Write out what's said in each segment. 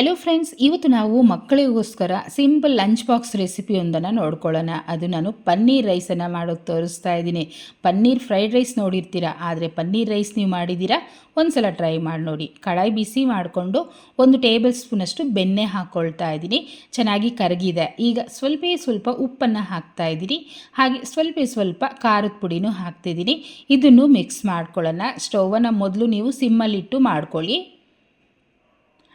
Hello friends ಇವತ್ತು ನಾವು ಮಕ್ಕಳಿಗೋಸ್ಕರ ಸಿಂಪಲ್ ಲಂಚ್ ಬಾಕ್ಸ್ ರೆಸಿಪಿಯೊಂದನ್ನು ನೋಡ್ಕೊಳ್ಳೋಣ. ಅದು ನಾನು ಪನ್ನೀರ್ ರೈಸನ್ನು ಮಾಡೋಕ್ಕೆ ತೋರಿಸ್ತಾ ಇದ್ದೀನಿ. ಪನ್ನೀರ್ ಫ್ರೈಡ್ ರೈಸ್ ನೋಡಿರ್ತೀರಾ? ಆದರೆ ಪನ್ನೀರ್ ರೈಸ್ ನೀವು ಮಾಡಿದ್ದೀರಾ? ಒಂದು ಸಲ ಟ್ರೈ ಮಾಡಿ ನೋಡಿ. ಕಡಾಯಿ ಬಿಸಿ ಮಾಡಿಕೊಂಡು ಒಂದು ಟೇಬಲ್ ಸ್ಪೂನಷ್ಟು ಬೆಣ್ಣೆ ಹಾಕ್ಕೊಳ್ತಾ ಇದ್ದೀನಿ. ಚೆನ್ನಾಗಿ ಕರಗಿದೆ. ಈಗ ಸ್ವಲ್ಪ ಸ್ವಲ್ಪ ಉಪ್ಪನ್ನು ಹಾಕ್ತಾ ಇದ್ದೀನಿ. ಹಾಗೆ ಸ್ವಲ್ಪ ಸ್ವಲ್ಪ ಖಾರದ ಪುಡಿನೂ ಹಾಕ್ತಿದ್ದೀನಿ. ಇದನ್ನು ಮಿಕ್ಸ್ ಮಾಡ್ಕೊಳ್ಳೋಣ. ಸ್ಟೌವನ್ನು ಮೊದಲು ನೀವು ಸಿಮ್ಮಲ್ಲಿಟ್ಟು ಮಾಡ್ಕೊಳ್ಳಿ.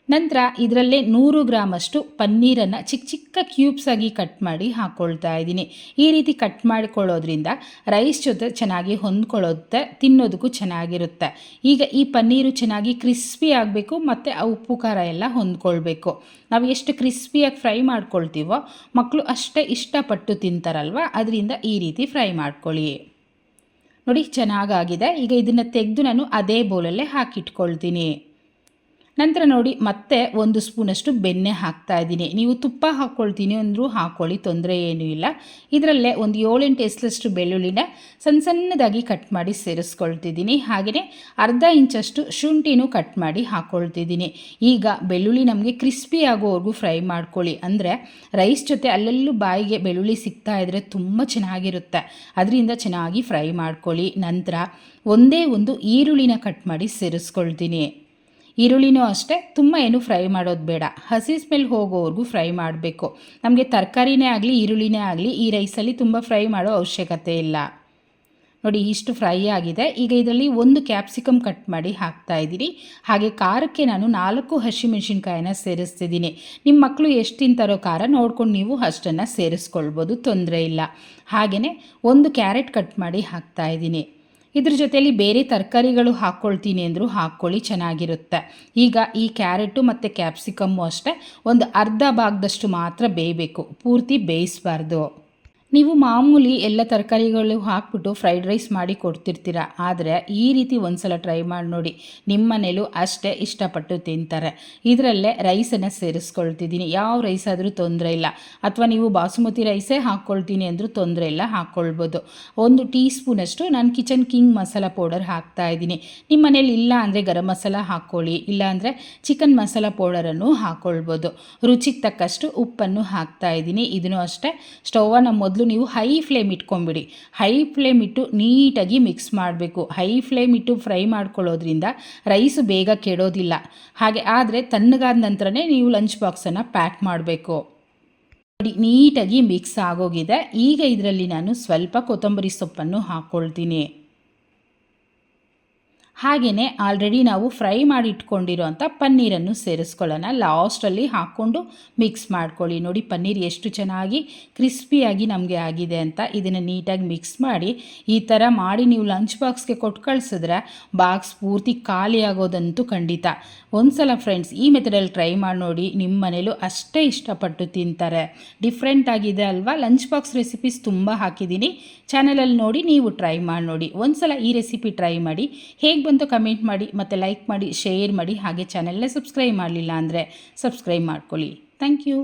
ನಂತರ ಇದರಲ್ಲೇ ನೂರು ಗ್ರಾಮಷ್ಟು ಪನ್ನೀರನ್ನು ಚಿಕ್ಕ ಚಿಕ್ಕ ಕ್ಯೂಬ್ಸ್ ಆಗಿ ಕಟ್ ಮಾಡಿ ಹಾಕ್ಕೊಳ್ತಾ ಇದ್ದೀನಿ. ಈ ರೀತಿ ಕಟ್ ಮಾಡಿಕೊಳ್ಳೋದ್ರಿಂದ ರೈಸ್ ಜೊತೆ ಚೆನ್ನಾಗಿ ಹೊಂದ್ಕೊಳ್ಳುತ್ತೆ, ತಿನ್ನೋದಕ್ಕೂ ಚೆನ್ನಾಗಿರುತ್ತೆ. ಈಗ ಈ ಪನ್ನೀರು ಚೆನ್ನಾಗಿ ಕ್ರಿಸ್ಪಿ ಆಗಬೇಕು ಮತ್ತು ಆ ಉಪ್ಪು ಖಾರ ಎಲ್ಲ ಹೊಂದ್ಕೊಳ್ಬೇಕು. ನಾವು ಎಷ್ಟು ಕ್ರಿಸ್ಪಿಯಾಗಿ ಫ್ರೈ ಮಾಡ್ಕೊಳ್ತೀವೋ ಮಕ್ಕಳು ಅಷ್ಟೇ ಇಷ್ಟಪಟ್ಟು ತಿಂತಾರಲ್ವ? ಅದರಿಂದ ಈ ರೀತಿ ಫ್ರೈ ಮಾಡ್ಕೊಳ್ಳಿ. ನೋಡಿ, ಚೆನ್ನಾಗಾಗಿದೆ. ಈಗ ಇದನ್ನು ತೆಗೆದು ನಾನು ಅದೇ ಬೌಲಲ್ಲೇ ಹಾಕಿಟ್ಕೊಳ್ತೀನಿ. ನಂತರ ನೋಡಿ, ಮತ್ತೆ ಒಂದು ಸ್ಪೂನಷ್ಟು ಬೆಣ್ಣೆ ಹಾಕ್ತಾ ಇದ್ದೀನಿ. ನೀವು ತುಪ್ಪ ಹಾಕ್ಕೊಳ್ತೀನಿ ಅಂದರೂ ಹಾಕ್ಕೊಳ್ಳಿ ತೊಂದರೆ ಏನೂ ಇಲ್ಲ. ಇದರಲ್ಲೇ ಒಂದು ಏಳೆಂಟು ಎಸ್ಲಷ್ಟು ಬೆಳ್ಳುಳ್ಳಿನ ಸಣ್ಣ ಸಣ್ಣದಾಗಿ ಕಟ್ ಮಾಡಿ ಸೇರಿಸ್ಕೊಳ್ತಿದ್ದೀನಿ. ಹಾಗೆಯೇ ಅರ್ಧ ಇಂಚಷ್ಟು ಶುಂಠಿನೂ ಕಟ್ ಮಾಡಿ ಹಾಕ್ಕೊಳ್ತಿದ್ದೀನಿ ಈಗ ಬೆಳ್ಳುಳ್ಳಿ ನಮಗೆ ಕ್ರಿಸ್ಪಿ ಆಗೋವರೆಗೂ ಫ್ರೈ ಮಾಡ್ಕೊಳ್ಳಿ. ಅಂದರೆ ರೈಸ್ ಜೊತೆ ಅಲ್ಲೆಲ್ಲೂ ಬಾಯಿಗೆ ಬೆಳ್ಳುಳ್ಳಿ ಸಿಗ್ತಾ ಇದ್ದರೆ ತುಂಬ ಚೆನ್ನಾಗಿರುತ್ತೆ. ಅದರಿಂದ ಚೆನ್ನಾಗಿ ಫ್ರೈ ಮಾಡ್ಕೊಳ್ಳಿ. ನಂತರ ಒಂದೇ ಒಂದು ಈರುಳ್ಳಿನ ಕಟ್ ಮಾಡಿ ಸೇರಿಸ್ಕೊಳ್ತೀನಿ. ಈರುಳ್ಳಿನೂ ಅಷ್ಟೇ, ತುಂಬ ಏನು ಫ್ರೈ ಮಾಡೋದು ಬೇಡ. ಹಸಿ ಸ್ಮೆಲ್ ಹೋಗೋವರೆಗೂ ಫ್ರೈ ಮಾಡಬೇಕು. ನಮಗೆ ತರಕಾರಿನೇ ಆಗಲಿ, ಈರುಳ್ಳಿನೇ ಆಗಲಿ, ಈ ರೈಸಲ್ಲಿ ತುಂಬ ಫ್ರೈ ಮಾಡೋ ಅವಶ್ಯಕತೆ ಇಲ್ಲ. ನೋಡಿ, ಇಷ್ಟು ಫ್ರೈ ಆಗಿದೆ. ಈಗ ಇದರಲ್ಲಿ ಒಂದು ಕ್ಯಾಪ್ಸಿಕಮ್ ಕಟ್ ಮಾಡಿ ಹಾಕ್ತಾ ಇದ್ದೀನಿ. ಹಾಗೆ ಖಾರಕ್ಕೆ ನಾನು ನಾಲ್ಕು ಹಸಿಮೆಣಸಿನ್ಕಾಯಿನ ಸೇರಿಸ್ತಿದ್ದೀನಿ. ನಿಮ್ಮ ಮಕ್ಕಳು ಎಷ್ಟು ತಿಂತಾರೋ ಖಾರ ನೋಡ್ಕೊಂಡು ನೀವು ಅಷ್ಟನ್ನು ಸೇರಿಸ್ಕೊಳ್ಬೋದು, ತೊಂದರೆ ಇಲ್ಲ. ಹಾಗೆಯೇ ಒಂದು ಕ್ಯಾರೆಟ್ ಕಟ್ ಮಾಡಿ ಹಾಕ್ತಾ ಇದ್ದೀನಿ. ಇದ್ರ ಜೊತೆಯಲ್ಲಿ ಬೇರೆ ತರಕಾರಿಗಳು ಹಾಕ್ಕೊಳ್ತೀನಿ ಅಂದರೂ ಹಾಕ್ಕೊಳ್ಳಿ ಚೆನ್ನಾಗಿರುತ್ತೆ. ಈಗ ಈ ಕ್ಯಾರೆಟು ಮತ್ತು ಕ್ಯಾಪ್ಸಿಕಮ್ಮು ಅಷ್ಟೇ, ಒಂದು ಅರ್ಧ ಭಾಗದಷ್ಟು ಮಾತ್ರ ಬೇಯಬೇಕು. ಪೂರ್ತಿ ಬೇಯಿಸಬಾರ್ದು. ನೀವು ಮಾಮೂಲಿ ಎಲ್ಲ ತರಕಾರಿಗಳು ಹಾಕ್ಬಿಟ್ಟು ಫ್ರೈಡ್ ರೈಸ್ ಮಾಡಿ ಕೊಡ್ತಿರ್ತೀರ? ಆದರೆ ಈ ರೀತಿ ಒಂದು ಸಲ ಟ್ರೈ ಮಾಡಿ ನೋಡಿ. ನಿಮ್ಮ ಮನೇಲೂ ಅಷ್ಟೇ ಇಷ್ಟಪಟ್ಟು ತಿಂತಾರೆ. ಇದರಲ್ಲೇ ರೈಸನ್ನು ಸೇರಿಸ್ಕೊಳ್ತಿದ್ದೀನಿ. ಯಾವ ರೈಸ್ ಆದರೂ ತೊಂದರೆ ಇಲ್ಲ. ಅಥವಾ ನೀವು ಬಾಸುಮತಿ ರೈಸೇ ಹಾಕ್ಕೊಳ್ತೀನಿ ಅಂದರೂ ತೊಂದರೆ ಇಲ್ಲ ಹಾಕ್ಕೊಳ್ಬೋದು ಒಂದು ಟೀ ಸ್ಪೂನಷ್ಟು ನಾನು ಕಿಚನ್ ಕಿಂಗ್ ಮಸಾಲ ಪೌಡರ್ ಹಾಕ್ತಾ ಇದ್ದೀನಿ. ನಿಮ್ಮ ಮನೇಲಿ ಇಲ್ಲ ಅಂದರೆ ಗರಂ ಮಸಾಲ ಹಾಕ್ಕೊಳ್ಳಿ. ಇಲ್ಲ ಅಂದರೆ ಚಿಕನ್ ಮಸಾಲ ಪೌಡರನ್ನು ಹಾಕ್ಕೊಳ್ಬೋದು ರುಚಿಗೆ ತಕ್ಕಷ್ಟು ಉಪ್ಪನ್ನು ಹಾಕ್ತಾ ಇದ್ದೀನಿ. ಇದನ್ನು ಅಷ್ಟೇ. ಸ್ಟೌವನ್ನು ಮೊದಲು ನೀವು ಹೈ ಫ್ಲೇಮ್ ಇಟ್ಕೊಂಬಿಡಿ ಹೈ ಫ್ಲೇಮ್ ಇಟ್ಟು ನೀಟಾಗಿ ಮಿಕ್ಸ್ ಮಾಡಬೇಕು. ಹೈ ಫ್ಲೇಮ್ ಇಟ್ಟು ಫ್ರೈ ಮಾಡ್ಕೊಳ್ಳೋದ್ರಿಂದ ರೈಸ್ ಬೇಗ ಕೆಡೋದಿಲ್ಲ. ಹಾಗೆ ಆದರೆ ತಣ್ಣಗಾದ ನಂತರನೇ ನೀವು ಲಂಚ್ ಬಾಕ್ಸನ್ನು ಪ್ಯಾಕ್ ಮಾಡಬೇಕು. ನೋಡಿ, ನೀಟಾಗಿ ಮಿಕ್ಸ್ ಆಗೋಗಿದೆ. ಈಗ ಇದರಲ್ಲಿ ನಾನು ಸ್ವಲ್ಪ ಕೊತ್ತಂಬರಿ ಸೊಪ್ಪನ್ನು ಹಾಕ್ಕೊಳ್ತೀನಿ ಹಾಗೆಯೇ ಆಲ್ರೆಡಿ ನಾವು ಫ್ರೈ ಮಾಡಿ ಇಟ್ಕೊಂಡಿರೋಂಥ ಪನ್ನೀರನ್ನು ಸೇರಿಸ್ಕೊಳ್ಳೋಣ. ಲಾಸ್ಟಲ್ಲಿ ಹಾಕ್ಕೊಂಡು ಮಿಕ್ಸ್ ಮಾಡ್ಕೊಳ್ಳಿ. ನೋಡಿ ಪನ್ನೀರ್ ಎಷ್ಟು ಚೆನ್ನಾಗಿ ಕ್ರಿಸ್ಪಿಯಾಗಿ ನಮಗೆ ಆಗಿದೆ ಅಂತ ಇದನ್ನು ನೀಟಾಗಿ ಮಿಕ್ಸ್ ಮಾಡಿ ಈ ಥರ ಮಾಡಿ ನೀವು ಲಂಚ್ ಬಾಕ್ಸ್ಗೆ ಕೊಟ್ಟು ಕಳಿಸಿದ್ರೆ ಬಾಕ್ಸ್ ಪೂರ್ತಿ ಖಾಲಿ ಆಗೋದಂತೂ ಖಂಡಿತ. ಒಂದು ಸಲ ಫ್ರೆಂಡ್ಸ್ ಈ ಮೆಥಡಲ್ಲಿ ಟ್ರೈ ಮಾಡಿ ನೋಡಿ ನಿಮ್ಮ ಮನೇಲೂ ಅಷ್ಟೇ ಇಷ್ಟಪಟ್ಟು ತಿಂತಾರೆ. ಡಿಫ್ರೆಂಟ್ ಆಗಿದೆ ಅಲ್ವಾ? ಲಂಚ್ ಬಾಕ್ಸ್ ರೆಸಿಪೀಸ್ ತುಂಬ ಹಾಕಿದ್ದೀನಿ. ಚಾನಲಲ್ಲಿ ನೋಡಿ ನೀವು ಟ್ರೈ ಮಾಡಿ ನೋಡಿ. ಒಂದು ಸಲ ಈ ರೆಸಿಪಿ ಟ್ರೈ ಮಾಡಿ. ಹೇಗೆ ಬಂತು ಕಮೆಂಟ್ ಮಾಡಿ ಮತ್ತು ಲೈಕ್ ಮಾಡಿ, ಶೇರ್ ಮಾಡಿ, ಹಾಗೆ ಚಾನಲ್ನೇ ಸಬ್ಸ್ಕ್ರೈಬ್ ಮಾಡಲಿಲ್ಲ ಅಂದರೆ ಸಬ್ಸ್ಕ್ರೈಬ್ ಮಾಡ್ಕೊಳ್ಳಿ. Thank you